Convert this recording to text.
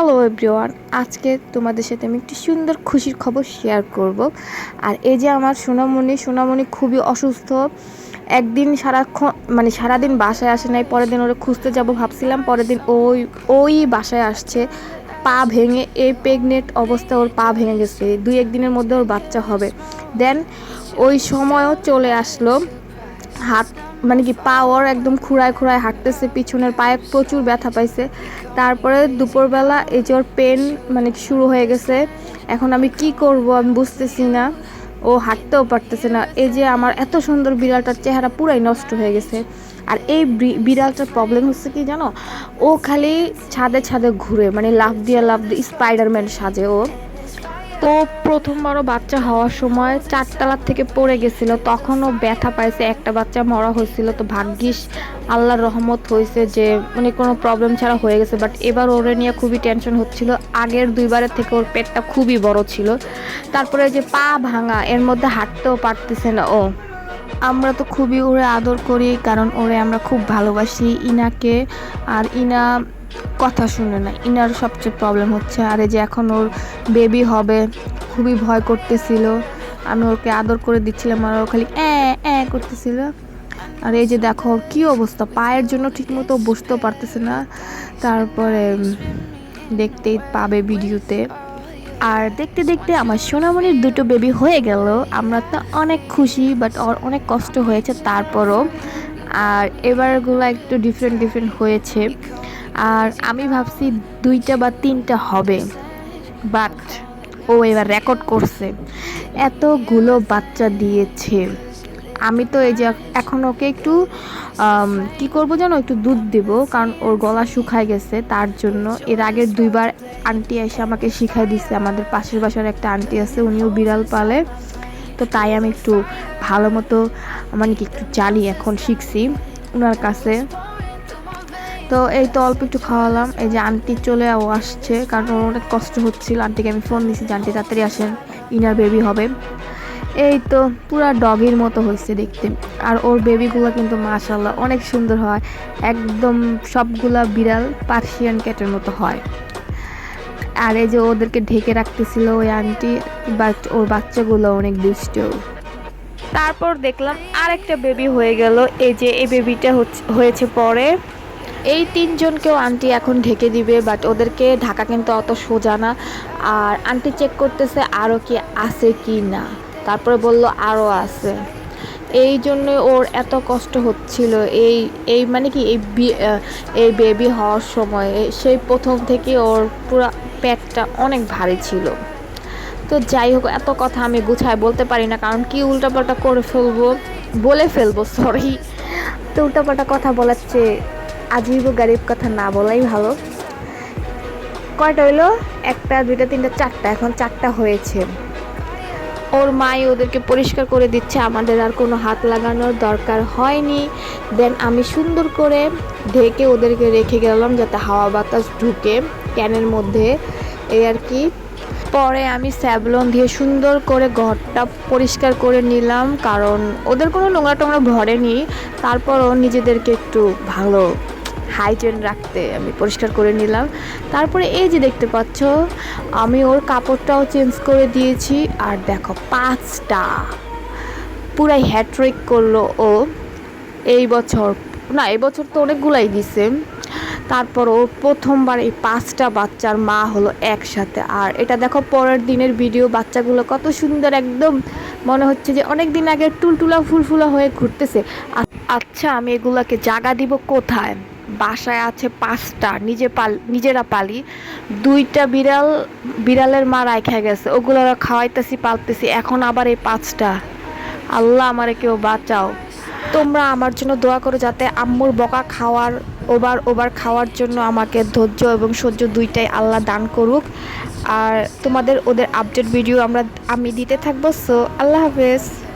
Hello everyone আজকে তোমাদের সাথে আমি একটি সুন্দর খুশির খবর শেয়ার করব। আর এই যে আমার সোনামণি সোনামণি খুবই অসুস্থ। একদিন সারাক্ষণ মানে সারাদিন বাসায় আসে নাই, পরের দিন ওরা খুঁজতে যাব ভাবছিলাম, পরের দিন ওই ওই বাসায় আসছে। পা ভেঙে, এই প্রেগনেন্ট অবস্থা ওর পা ভেঙে গেছে। দুই একদিনের মধ্যে ওর বাচ্চা হবে। দেন ওই সময়ও চলে আসলো। হাত মানে কি পা ওর একদম খুঁড়ায় খুঁড়ায় হাঁটতেছে, পিছনের পায়ে প্রচুর ব্যথা পাইছে। তারপরে দুপুরবেলা এই যে ওর পেন মানে শুরু হয়ে গেছে, এখন আমি কি করব আমি বুঝতেছি না। ও হাঁটতেও পারতেছে না। এই যে আমার এত সুন্দর বিড়ালটার চেহারা পুরাই নষ্ট হয়ে গেছে। আর এই বিড়ালটার প্রবলেম হচ্ছে কি জানো? ও খালি ছাদে ছাদে ঘুরে মানে লাফ দিয়ে লাফ দিয়ে স্পাইডারম্যান সাজে ও। তো প্রথমবারও বাচ্চা হওয়ার সময় চারতলার থেকে পড়ে গেছিল। তখনও ব্যথা পাইছে, একটা বাচ্চা মরা হয়েছিল। তো ভাগ্যিস আল্লাহর রহমত হয়েছে যে মানে কোনো প্রবলেম ছাড়া হয়ে গেছে। বাট এবার ওরে নিয়ে খুবই টেনশন হচ্ছিল। আগের দুইবারের থেকে ওর পেটটা খুবই বড় ছিল। তারপরে যে পা ভাঙা, এর মধ্যে হাঁটতেও পারতেছে না। ও, আমরা তো খুবই ওরে আদর করি, কারণ ওরে আমরা খুব ভালোবাসি ইনাকে। আর ইনা কথা শুনে না। ইনার সবচেয়ে প্রবলেম হচ্ছে। আর এই যে এখন ওর বেবি হবে, খুবই ভয় করতেছিল। আমি ওকে আদর করে দিচ্ছিলাম আর ও খালি অ্যা করতেছিল। আর এই যে দেখো কি অবস্থা। পায়ের জন্য ঠিকমতো বসতেও পারতেছে না। তারপরে দেখতেই পাবে ভিডিওতে। আর দেখতে দেখতে আমার সোনামণির দুটো বেবি হয়ে গেল। আমরা তো অনেক খুশি বাট ওর অনেক কষ্ট হয়েছে তারপরও। আর এবারগুলো একটু ডিফারেন্ট ডিফারেন্ট হয়েছে। আর আমি ভাবছি দুইটা বা তিনটা হবে। বাট ও এবার রেকর্ড করছে। এতগুলো বাচ্চা দিয়েছে। আমি তো এই যে এখন ওকে একটু কি করব জানো একটু দুধ দেব, কারণ ওর গলা শুকায় গেছে, তার জন্য। এর আগের দুইবার আন্টি এসে আমাকে শিখাই দিছে, আমাদের পাশের বাসার একটা আন্টি আছে, উনিও বিড়াল পালে। তো তাই আমি একটু ভালো মতো মানে কি একটু জানি এখন শিখছি ওনার কাছে। তো এই তো অল্প একটু খাওয়ালাম। এই যে আন্টি চলে আসছে, কারণ অনেক কষ্ট হচ্ছিল। আন্টিকে আমি ফোন দিছি যে, আন্টি, তাড়াতাড়ি আসেন ইনার বেবি হবে। এই তো পুরা ডগের মতো হয়েছে দেখতে। আর ওর বেবিগুলো কিন্তু মাশাল্লাহ অনেক সুন্দর হয়। একদম সবগুলা বিড়াল পার্সিয়ান ক্যাটের মতো হয়। আর এই যে ওদেরকে ঢেকে রাখতেছিল ওই আন্টি বাট ওর বাচ্চাগুলো অনেক দুষ্ট। তারপর দেখলাম আরেকটা বেবি হয়ে গেল। এই যে এই বেবিটা হয়েছে পরে। এই তিনজনকেও আন্টি এখন ঢেকে দিবে বাট ওদেরকে ঢাকা কিন্তু অত সোজা না। আর আন্টি চেক করতেছে আরও কি আছে কি না। তারপরে বলল আরও আছে। এই জন্য ওর এত কষ্ট হচ্ছিল। এই এই মানে কি, এই এই বেবি হওয়ার সময়। সেই প্রথম থেকে ওর পুরো পেটটা অনেক ভারী ছিল। তো যাই হোক, এত কথা আমি গুছায় বলতে পারি না, কারণ কি উল্টাপাল্টা করে ফেলব? বলে ফেলব সরি তো উল্টাপাল্টা কথা বলার চেয়ে আজীব গারিব কথা না বলাই ভালো। কয়টা হইল? একটা, দুইটা, তিনটা, চারটা। এখন চারটা হয়েছে। ওর মাই ওদেরকে পরিষ্কার করে দিচ্ছে। আমাদের আর কোনো হাত লাগানোর দরকার হয়নি। দেন আমি সুন্দর করে ঢেকে ওদেরকে রেখে গেলাম যাতে হাওয়া বাতাস ঢুকে ক্যানের মধ্যে। এই আর কি। পরে আমি স্যাবলন দিয়ে সুন্দর করে ঘরটা পরিষ্কার করে নিলাম। কারণ ওদের কোনো নোংরা টোংরা ভরেনি তারপরও নিজেদেরকে একটু ভালো হাইজেন রাখতে আমি পরিষ্কার করে নিলাম। তারপরে এই যে দেখতে পাচ্ছ, আমি ওর কাপড়টাও চেঞ্জ করে দিয়েছি আর দেখো পাঁচটা। পুরাই হ্যাট্রিক করল ও। এই বছর, না, এই বছর তো অনেকগুলাই দিছে। তারপর ও প্রথমবার এই পাঁচটা বাচ্চার মা হলো একসাথে। আর এটা দেখো পরের দিনের ভিডিও বাচ্চাগুলো কত সুন্দর একদম মনে হচ্ছে যে অনেক দিন আগে টুলটুলা ফুলফুলা হয়ে ঘুরতেছে। আচ্ছা আমি এগুলাকে জাগা দিব কোথায়? বাসায় আছে পাঁচটা, নিজে পাল, নিজেরা পালি। দুইটা বিড়াল, বিড়ালের মা রাইখা গেছে। ওগুলো খাওয়াইতেছি, পালতেছি। এখন আবার এই পাঁচটা। আল্লাহ আমারে কেউ বাঁচাও। তোমরা আমার জন্য দোয়া করো যাতে আম্মুর বকা খাওয়ার, ওবার ওবার খাওয়ার জন্য আমাকে ধৈর্য এবং সহ্য দুইটাই আল্লাহ দান করুক। আর তোমাদের ওদের আপডেট ভিডিও আমরা, আমি দিতে থাকব। সো আল্লাহ হাফেজ।